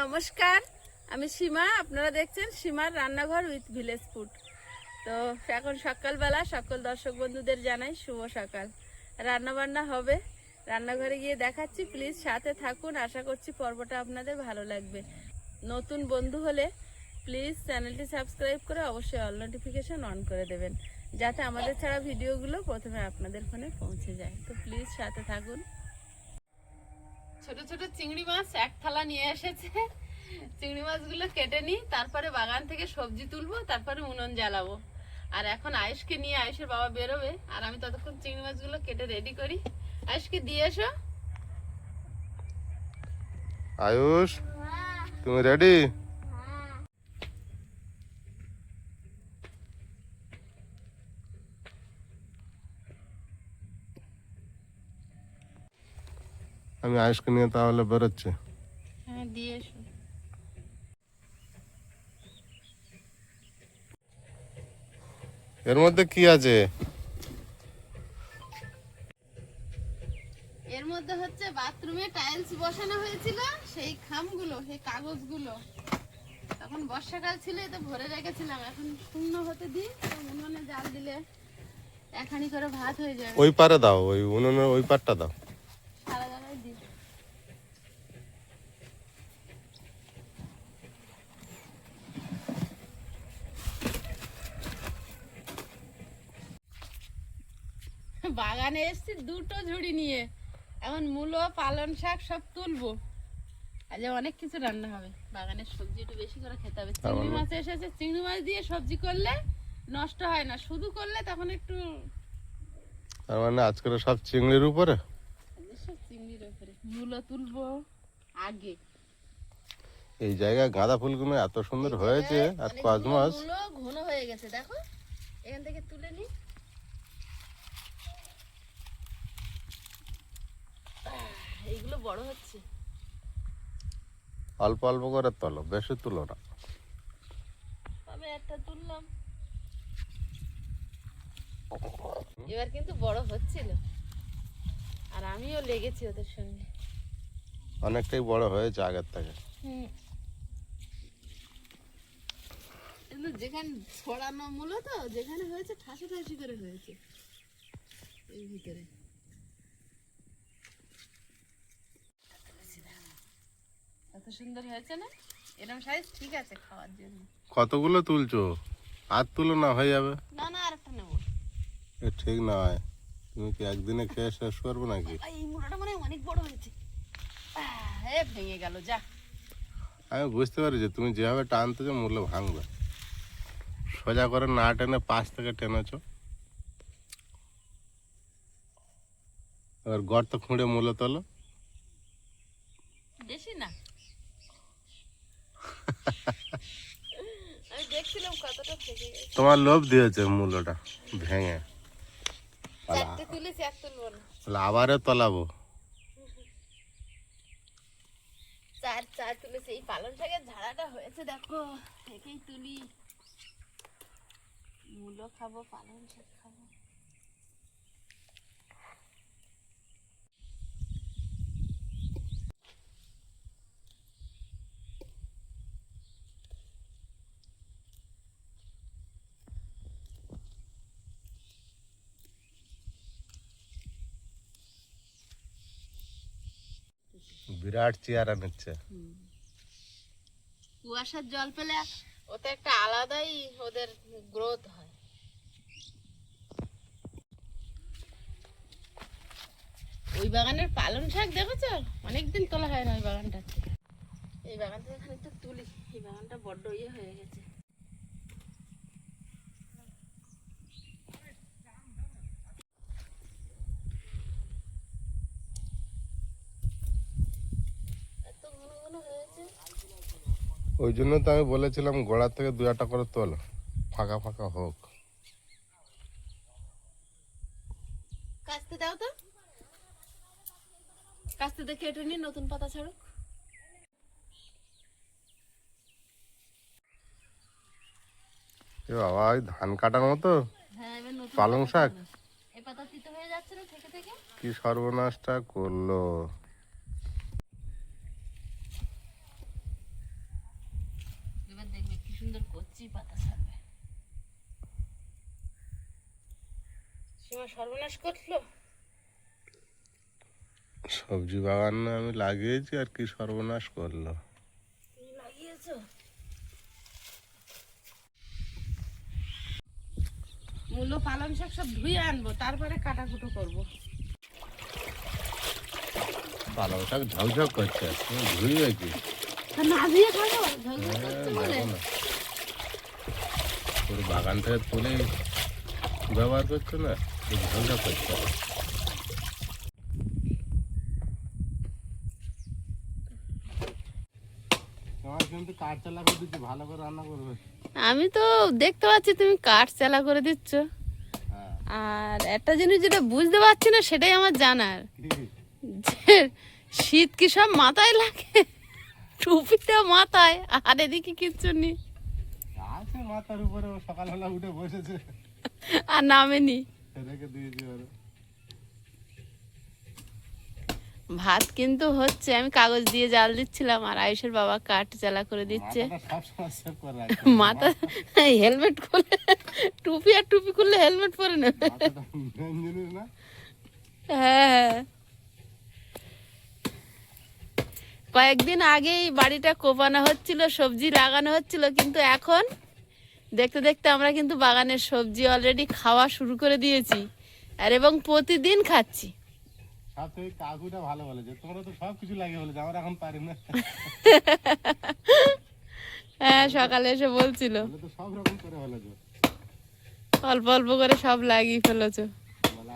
নমস্কার, আমি সীমা, আপনারা দেখছেন সীমার রান্নাঘর উইথ ভিলেজ ফুড। তো এখন সকালবেলা সকল দর্শক বন্ধুদের জানাই শুভ সকাল। রান্না বান্না হবে, রান্নাঘরে গিয়ে দেখাচ্ছি, প্লিজ সাথে থাকুন, আশা করছি পর্বটা আপনাদের ভালো লাগবে। নতুন বন্ধু হলে প্লিজ চ্যানেলটি সাবস্ক্রাইব করে অবশ্যই অল নোটিফিকেশন অন করে দেবেন, যাতে আমাদের ছাড়া ভিডিওগুলো প্রথমে আপনাদের ফোনে পৌঁছে যায়। তো প্লিজ সাথে থাকুন। ছোট ছোট চিংড়ি মাছ এক থালা নিয়ে এসেছে। চিংড়ি মাছগুলো কেটে নিই, তারপরে বাগান থেকে সবজি তুলবো, তারপরে উনুন জ্বালাবো। আর এখন আয়ুষকে নিয়ে আয়ুষের বাবা বেরোবে, আর আমি ততক্ষণ চিংড়ি মাছগুলো কেটে রেডি করি। আয়ুষকে দিয়ে এসো। আয়ুষ, তুমি রেডি আমি আয়ুষকে নিয়ে তাহলে বেরোচ্ছি। হ্যাঁ দিয়ে এসো। এর মধ্যে কি আছে? এর মধ্যে হচ্ছে বাথরুমে টাইলস বসানো হয়েছিল সেই খামগুলো সেই কাগজগুলো। তখন বর্ষাকাল ছিল এতে ভরে রেখেছিলাম। এখন শূন্য হতে দিই উনুনে জাল দিলে এখানি করে ভাত হয়ে যাবে। ওই পারে দাও ওই উনুনের ওই পারটা দাও। বাগানে এসছি দুটো ঝুড়ি নিয়ে। এখন মূলো পালন শাক সব তুলবো। আজ অনেক কিছু রান্না হবে। বাগানের সবজি একটু বেশি করে খেতে হবে। চিংড়ি মাছ এসেছে চিংড়ি মাছ দিয়ে সবজি করলে নষ্ট হয় না। শুধু করলে তখন একটু তার মানে আজকের সব চিংড়ির উপরে? সব চিংড়ির উপরে। মূলো তুলবো আগে। এই জায়গায় গাঁদা ফুলগুলো এত সুন্দর হয়েছে আর মূলো ঘন হয়ে গেছে দেখো। এখান থেকে তুলে নি। এইগুলো বড় হচ্ছে? অল্প অল্প করে তোলো বেশি তুলো না। তবে একটা তুললাম। এবার কিন্তু বড় হচ্ছিল আর আমিও লেগেছি ওদের সঙ্গে। অনেকটাই বড় হয়েছে আগের থেকে। এগুলো যেখানে ছড়ানো মূলত যেখানে হয়েছে ঠাসি ঠাসি করে হয়েছে। এর ভিতরে। কত সুন্দর হয়েছে না? এরকম সাইজ ঠিক আছে খাওয়ার জন্য। কতগুলো তুলছো? আর তুলো না হয়ে যাবে। না না আরেকটা নেব। এ ঠিক নয়। তুমি কি একদিনে খেয়ে শেষ করবে নাকি? এই মুড়াটা মানে অনেক বড় হয়েছে। এ ভেঙে গেল যা। আমি বুঝতে পারি যে তুমি যেভাবে টানতেছো মূল্য ভাঙবে। সোজা করে না টেনে পাশ থেকে টেনেছো। এবার গর্ত খুঁড়ে মূল্য তোলো বেশি না আমি দেখছিলাম কতটা থেকে গেছে তোমার লোভ দিয়েছে মূল্যটা ভেঙে। আবারও তলাবো। চার চার তুলেছে। এই পালং শাকের ঝাড়াটা হয়েছে দেখো। থেকেই তুলি। মূলো খাব পালন শাক খাব। বিরাট চেয়ারা নিচ্ছে। কুয়াশার জল পেলে ওতে একটা আলাদাই ওদের গ্রোথ হয়। ওই বাগানের পালং শাক দেখেছ? অনেকদিন তোলা হয় না ওই বাগানটা। এই বাগানটা থেকে একটু তুলি। এই বাগানটা বড্ড ইয়ে হয়ে গেছে এত ঘন ঘন হয়েছে ওই জন্য তো আমি বলেছিলাম গোড়া থেকে দু একটা করে তোল ফাঁকা ফাঁকা হোক। কাস্তে দাও তো। কাস্তে দেখে কেটে নি নতুন পাতা ছাড়ুক এ বাবা ওই ধান কাটার মতো? হ্যাঁ পালং শাক? এই পাতা তিতো হয়ে যাচ্ছে না থেকে থেকে? কি সর্বনাশটা করল? কচি পাতা ছাড়বে সীমা সর্বনাশ করল। সবজি বাগান না আমি লাগিয়েছি আর কি সর্বনাশ করল? তুমি লাগিয়েছো? মূলো পালং শাক সব ধুয়ে আনব তারপরে কাটাকুটো করব। পালং শাক ঝকঝক করছে ধুইবে কি? না ধুয়ে খাব। হ্যাঁ, করছে বাগান থেকে তুলে ব্যবহার করছ না? করবে। আমি তো দেখতে পাচ্ছি তুমি কাঠ চালা করে দিচ্ছ। হ্যাঁ। আর একটা জিনিস যেটা বুঝতে পারছি না সেটাই আমার জানার। যে শীত কি সব মাথায় লাগে? টুপিটা মাথায় আর এদিকে কিচ্ছু নেই। মাথার উপরে ও সকালবেলা উঠে বসেছে। আর নামেনি। রেখে দিয়েছি ওরে ভাত কিন্তু হচ্ছে আমি কাগজ দিয়ে জাল দিচ্ছিলাম আর আয়ুষের বাবা কাঠ চালা করে দিচ্ছে। মাথা হেলমেট খুলে টুপি আর টুপি খুললে হেলমেট পরে নেবে। হ্যাঁ। কয়েকদিন আগেই বাড়িটা কোপানো হচ্ছিল সবজি লাগানো হচ্ছিল কিন্তু এখন দেখতে দেখতে আমরা কিন্তু বাগানের সবজি অলরেডি খাওয়া শুরু করে দিয়েছি। আর এবং প্রতিদিন খাচ্ছি। সব কাকুটা ভালো বলেছে। তোমরা তো সব কিছু লাগে বলেছে আমরা এখন পারি না। হ্যাঁ সকালে এসে বলছিল। তো সব রকম করে বলেছে অল্প অল্প করে সব লাগিয়ে ফেলেছো।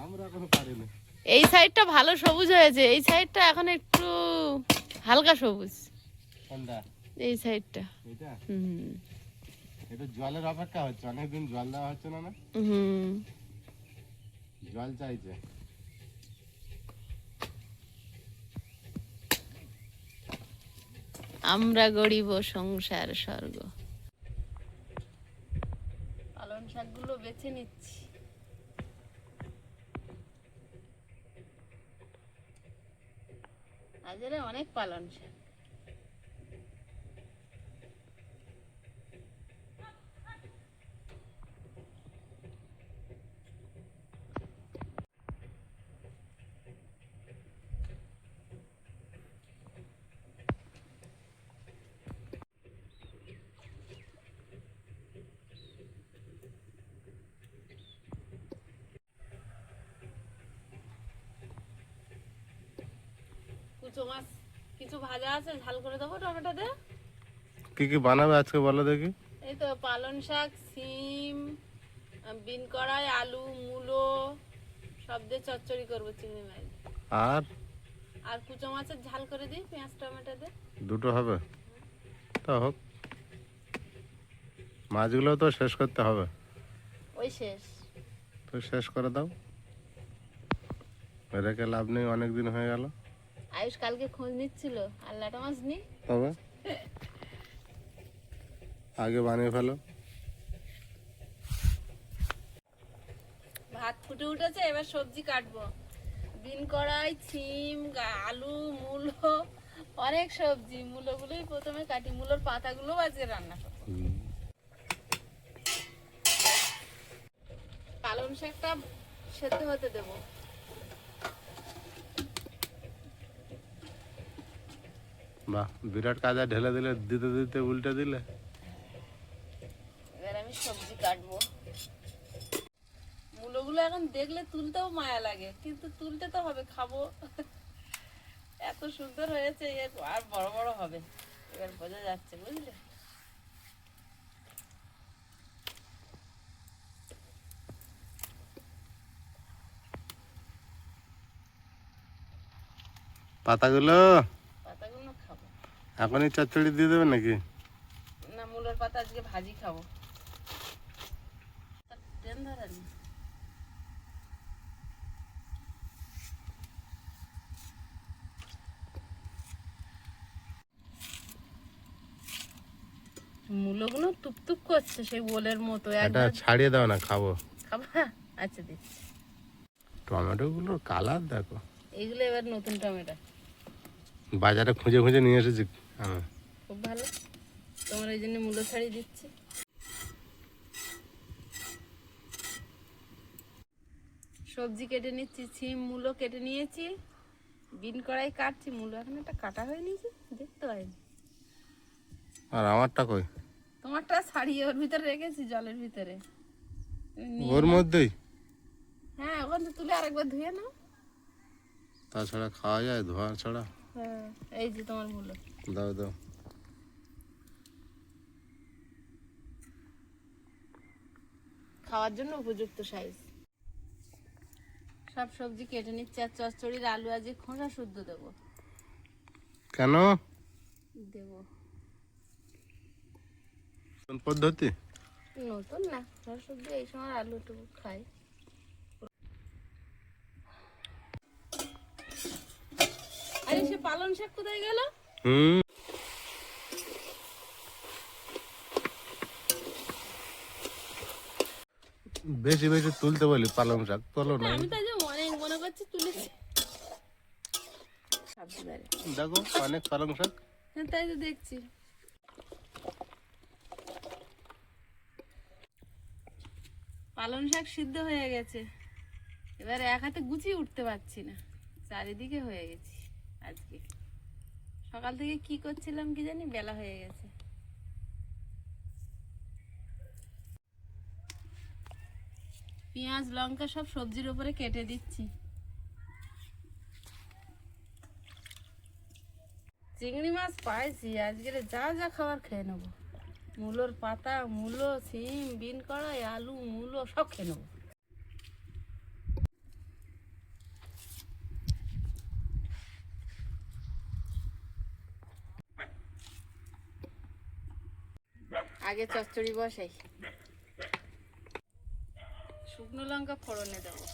আমরা এখনও পারি না। এই সাইডটা ভালো সবুজ হয়েছে। এই সাইডটা এখন একটু হালকা সবুজ। এই সাইডটা। হুম। এটা জলের অপেক্ষা হচ্ছে অনেকদিন জল দেওয়া হচ্ছে না না? হুম। জল চাইছে। আমরা গরিব সংসার স্বর্গ। পালন শাকগুলো বেছে নিচ্ছি। বাজারে অনেক পালন শাক। কুচো মাছ কিছু ভাজা আছে ঝাল করে দেবো টমেটো দিয়ে। কি কি বানাবে আজকে বলো দেখি? এই তো পালন শাক সিম বিন কড়াই আলু মূলো সব দিয়ে চচ্চড়ি করব চিংড়ি মাছ আর? আর কুচো মাছের ঝাল করে দিই পেঁয়াজ টমেটো দিয়ে। দুটো হবে? তা হোক। মাছগুলো তো শেষ করতে হবে। ওই শেষ। তো শেষ করে দাও। রেখে লাভ নেই অনেক দিন হয়ে গেল। আয়ুষ কালকে খোঁজ নিচ্ছিল আর লাটা মাছ নি। তবে আগে বানিয়ে ফেলো। ভাত ফুটে উঠেছে এবার সবজি কাটবো। বিন কড়াই সিম গা- আলু মূলো অনেক সবজি। মূলো মূলোগুলোই প্রথমে কাটি মূলোর পাতাগুলো আজকে রান্না করব। পালং শাকটা সেদ্ধ হতে দেবো। বাহ বিরাট কাজা ঢেলে দিলে দিতে দিতে উল্টে দিলে। এবার আমি সবজি কাটবো। মূলোগুলো এখন দেখলে তুলতেও মায়া লাগে কিন্তু তুলতে তো হবে খাব। এত সুন্দর হয়েছে আর বড় বড় হবে। এবার বোঝা যাচ্ছে বুঝলে? পাতাগুলো? এখনই চচ্চড়ি দিয়ে দেবে নাকি? না মূলোর পাতা আজকে ভাজি খাব। তা ট্রেন ধরেনি। মূলগুলো টুকটুক করছে সেই বোলের মতো। এটা ছাড়িয়ে দাও না খাব। খাবা? আচ্ছা দিচ্ছি। টমেটোগুলোর কালার দেখো। এগুলো এবার নতুন টমেটো। বাজারে খুঁজে খুঁজে নিয়ে এসেছি। হ্যাঁ। খুব ভালো। তোমার এই জন্য মূল্য শাড়ি দিচ্ছি। সবজি কেটে নিচ্ছি ছিম মূলো কেটে নিয়েছি। বিন কড়াই কাটছি মূলো এখন একটা কাটা হয়ে নিয়েছি দেখতে পাইনি। আর আমারটা কই? তোমারটা শাড়ি ওর ভিতরে রেখেছি জলের ভিতরে। ওর মধ্যেই? হ্যাঁ ওখান থেকে তুলে আরেকবার ধুয়ে নাও। তাছাড়া খাওয়া যায় ধোয়া ছাড়া। হ্যাঁ এই যে তোমার মূলো। দাও দাও খাওয়ার জন্য উপযুক্ত সাইজ সব সবজি কেটে নিচ্ছে আর চচ্চড়ির আলু আজকে খোসা শুদ্ধ দেবো। কেন? দেবো। কোন পদ্ধতি? নতুন না খোসা শুদ্ধ এই সময় আলু টুকু খাই। আরে সে পালং শাক কোথায় গেল? হুম। বেশি বেশি তুলতে বলি পালং শাক। তোলো না। আমি তো আজ অনেক মনে করছি তুলেছি। দেখো অনেক পালং শাক। হ্যাঁ তাই তো দেখছি। পালং শাক সিদ্ধ হয়ে গেছে। এবার এক হাতে গুছিয়ে উঠতে পারছি না। চারিদিকে হয়ে গেছি আজকে। সকাল থেকে কি করছিলাম কি জানি, বেলা হয়ে গেছে। পেঁয়াজ, লঙ্কা সব সবজির উপরে কেটে দিচ্ছি। চিংড়ি মাছ পাইছি, আজকের যা যা খাবার খেয়ে নেব। মূলোর পাতা, মূলো, সিম, বিন কড়াই, আলু, মূলো সব খেয়ে নেব। আগে চচ্চড়ি বসাই। শুকনো লঙ্কা ফোড়নে দেবো।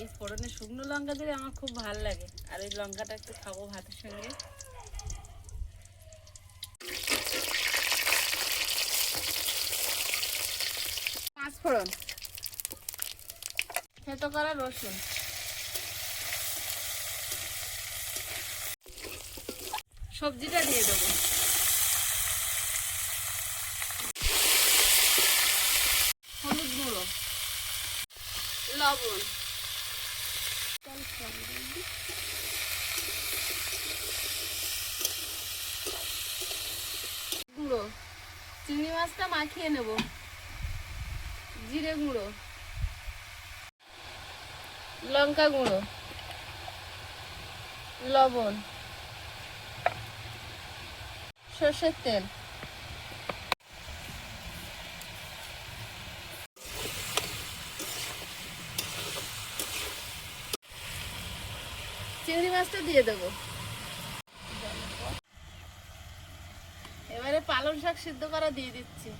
এই ফোড়নে শুকনো লঙ্কা দিলে আমার খুব ভালো লাগে। আর এই লঙ্কাটা একটু খাব ভাতের সঙ্গে। পাঁচ ফোড়ন। থেতো করা রসুন। সবজিটা দিয়ে দেবো হলুদ গুঁড়ো লবণ। গুঁড়ো। চিংড়ি মাছটা মাখিয়ে নেব। জিরে গুঁড়ো। লঙ্কা গুঁড়ো। লবণ। সর্ষের তেল চিংড়ি মাছটা দিয়ে দেবো। এবারে পালং শাক সিদ্ধ করা দিয়ে দিচ্ছি।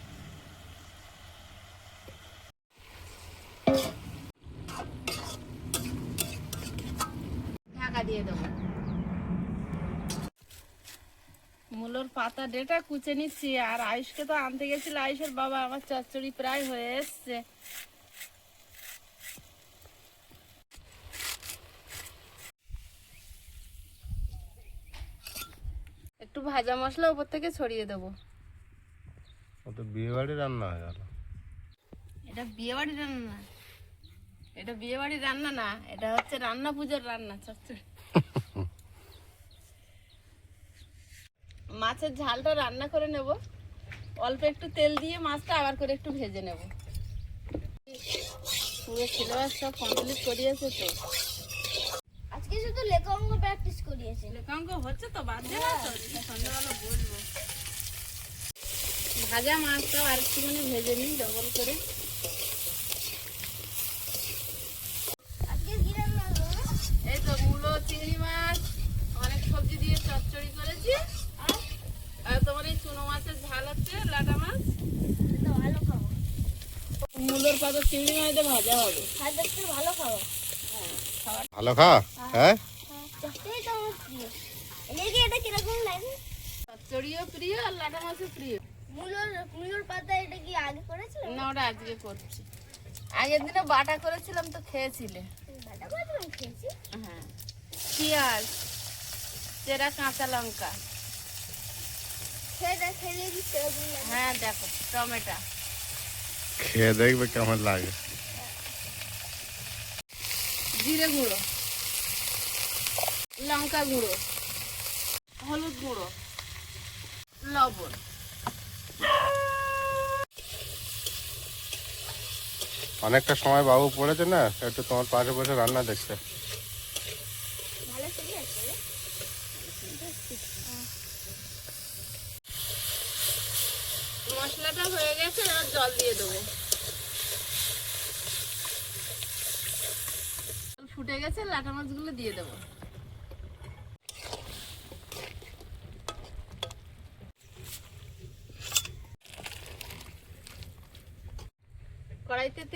ঢাকা দিয়ে দেবো। মূলোর পাতা ডেটা কুচে নিচ্ছি, আর আয়ুষকে তো আনতে গেছিল। আয়ুষের বাবা, আমার চচ্চড়ি প্রায় হয়ে এসছে। একটু ভাজা মশলা উপর থেকে ছড়িয়ে দেবো। তো বিয়ে বাড়ি রান্না হয়ে গেল। এটা বিয়ে বাড়ি রান্না না। এটা বিয়ে বাড়ি রান্না না এটা হচ্ছে রান্না পুজোর রান্না চচ্চড়ি মাছের ঝালটা রান্না করে নেব। অল্প একটু তেল দিয়ে মাছটা আবার করে একটু ভেজে নেব। পুরো সিলেবাস সব কমপ্লিট করিয়েছে তো। আজকে শুধু লেখা অঙ্ক প্র্যাকটিস করিয়েছে। লেখাঙ্ক হচ্ছে তো বাদ দেওয়া তো সন্ধ্যাবেলা বলব। ভাজা মাছটাও আর একটুখানি ভেজে নিই ডবল করে। এই তো মূলো চিংড়ি মাছ অনেক সবজি দিয়ে চচ্চড়ি করেছি। আর? আর তোমার এই চুনো মাছের ঝাল হচ্ছে লাটা মাছ। ভালো খাব। মূলোর পাতা চিংড়ি মাছ ভাজা হবে। খাদ্য ভালো খাব। ভালো খা। হ্যাঁ? প্রিয় এটা কীরকম প্রিয় আর লাটা মাছও প্রিয়। মুলোর মুলোর পাতা এটা কি আগে না ওটা আজকে করছি। আগের দিনে বাটা করেছিলাম তো খেয়েছিলে। বাটা করেছিলাম খেয়েছি। হ্যাঁ। পেঁয়াজ চেরা কাঁচা লঙ্কা। হ্যাঁ দেখো টমেটো। খেয়ে দেখবে কেমন লাগে। জিরে গুঁড়ো। লঙ্কা গুঁড়ো হলুদ গুঁড়ো লবণ। অনেকটা সময় বাবু পড়েছে না একটু তোমার পাশে বসে রান্না দেখছে। মশলাটা হয়ে গেছে এবার জল দিয়ে দেবো। ফুটে গেছে লাটা মাছগুলো দিয়ে দেবো।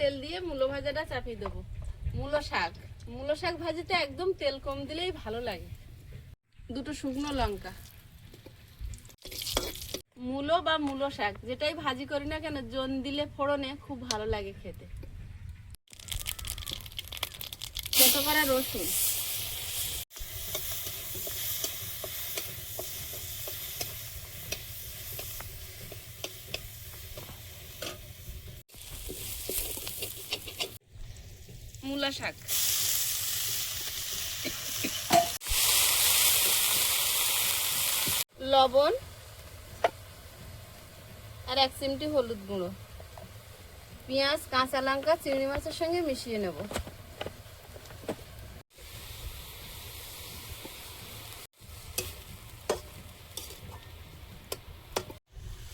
তেল দিয়ে মূলো ভাজাটা চাপিয়ে দেবো। মূলো শাক। মূলো শাক ভাজিটা একদম তেল কম দিলেই ভালো লাগে। দুটো শুকনো লঙ্কা। মূলো বা মূলো শাক, যেটাই ভাজি করি না কেন, জন দিলে ফোড়নে খুব ভালো লাগে খেতে। ছোট করা রসুন। মূলা শাক। লবণ আর এক চিমটি হলুদ গুঁড়ো। পেঁয়াজ, কাঁচা লঙ্কা, চিংড়ি মাছের সঙ্গে মিশিয়ে নেব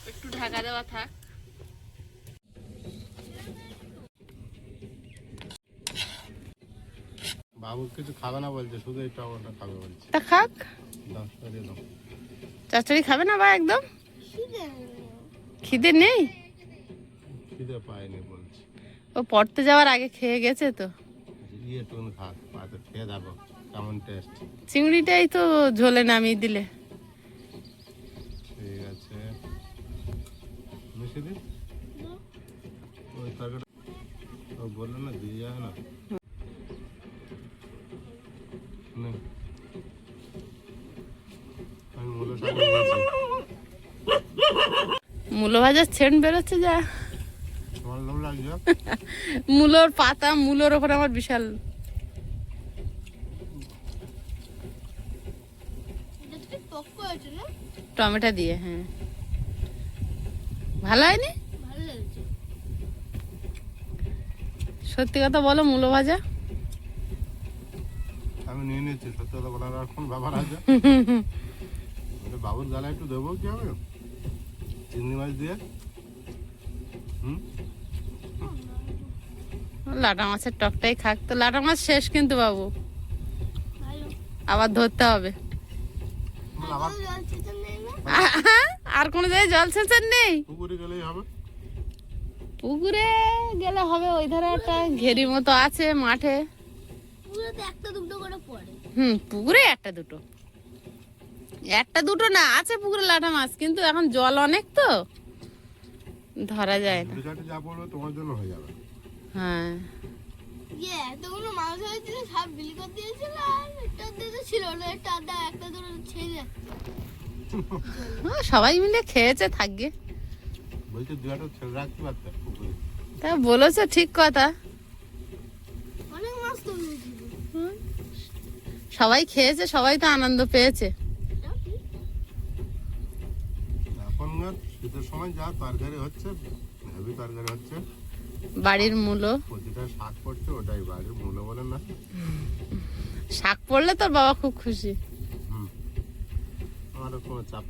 একটু ঢাকা দেওয়া থাক বাবু কিছু খাবে না বলছে শুধু এই টমেটো খাবে বলছে। তা খাক। খাবে না বা একদম? খিদে নেই। খিদে পায়নি বলছে। ও পড়তে যাওয়ার আগে খেয়ে গেছে তো। ইয়ে টুন খাক পাতে খেয়ে কেমন টেস্ট চিংড়িটাই তো ঝোলে নামিয়ে দিলে। ঠিক আছে। মিশে দি? ওই তরকারি ও বলল না দিয়ে যাবে না নে। মূলো নিয়েছি। ভাজার ছেন বেরোচ্ছে যা। মূলোর পাতা মূলোর ওপর আমার বিশাল টমেটো দিয়ে হ্যাঁ। ভালো হয়নি? সত্যি কথা বলো মূলো ভাজা? আমি নিয়ে নিচ্ছি সত্যি কথা বলার আর কোন ব্যাপার আছে? বাবুর গালা একটু দেবো কি হবে? চিংড়ি মাছ দিয়ে? হুম? লাটা মাছের টকটাই খাক তো। লাটা মাছ শেষ কিন্তু বাবু। আবার ধরতে হবে। আর কোনো জায়গায় জল সেন্সার নেই? পুকুরে গেলেই হবে। পুকুরে গেলে হবে ওই ধারে একটা ঘেরি মতো আছে মাঠে। পুরোতে একটা দুটো করে পড়ে। হুম পুকুরে একটা দুটো। একটা দুটো না আছে পুকুরে লাটা মাছ কিন্তু এখন জল অনেক তো। ধরা যায় না। যা পড়বে তোমার জন্য হয়ে যাবে। হ্যাঁ। ইয়ে এতগুলো মাছ হয়েছিল সব দিয়েছিল আর একটা দিতে ছিল একটা আধা একটা দুটো ছেড়ে যাচ্ছে। সবাই মিলে খেয়েছে থাকবে। তা বলেছ ঠিক কথা। সবাই খেয়েছে সবাই তো আনন্দ পেয়েছে। শীতের সময় যা তরকারি হচ্ছে হেভি তরকারি হচ্ছে। বাড়ির মূলো? প্রতিটা শাক পড়ছে ওটাই বাড়ির বলে না। শাক পড়লে তোর বাবা খুব খুশি।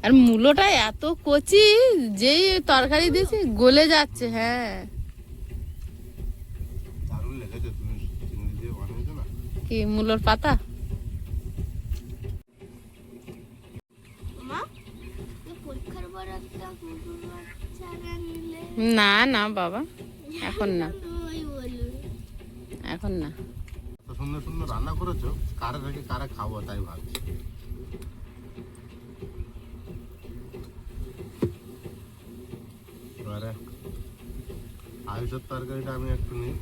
আর মূলোটা এত কচি যেই তরকারি দিয়েছি গলে যাচ্ছে হ্যাঁ। কি মূলোর পাতা মা তুই পরীক্ষার পর একটা কুকুর বাচ্চা নিলে না না বাবা। এখন না। এখন না। সুন্দর সুন্দর রান্না করেছ কারে রেখে কারে খাব তাই ভাবছি। এবারে আয়ুষের তরকারিটা আমি একটু নিই।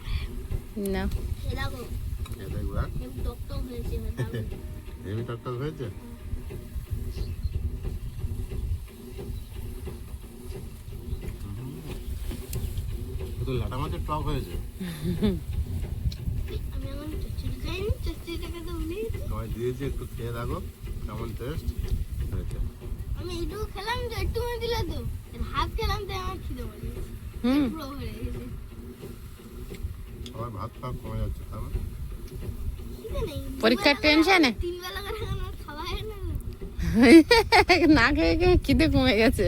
না। এরকম খেয়ে দেখব। একটু টক টক হয়েছে দারুণ। হেভি টকটক হয়েছে? শুধু লাটা মাছের টক হয়েছে দিয়েছি একটু খেয়ে দেখো কেমন টেস্ট হয়েছে। আমি খেলাম তো একটু মনে দিলে তো। হাফ খেলাম তাই আমার খিদে পড়ে হুম। পুরো ভরে গেছে। ভাত খাওয়া কমে যাচ্ছে পরীক্ষার টেনশনে? তিন বেলা করে খাওয়া হয় না। না খেয়ে খেয়ে খিদে কমে গেছে।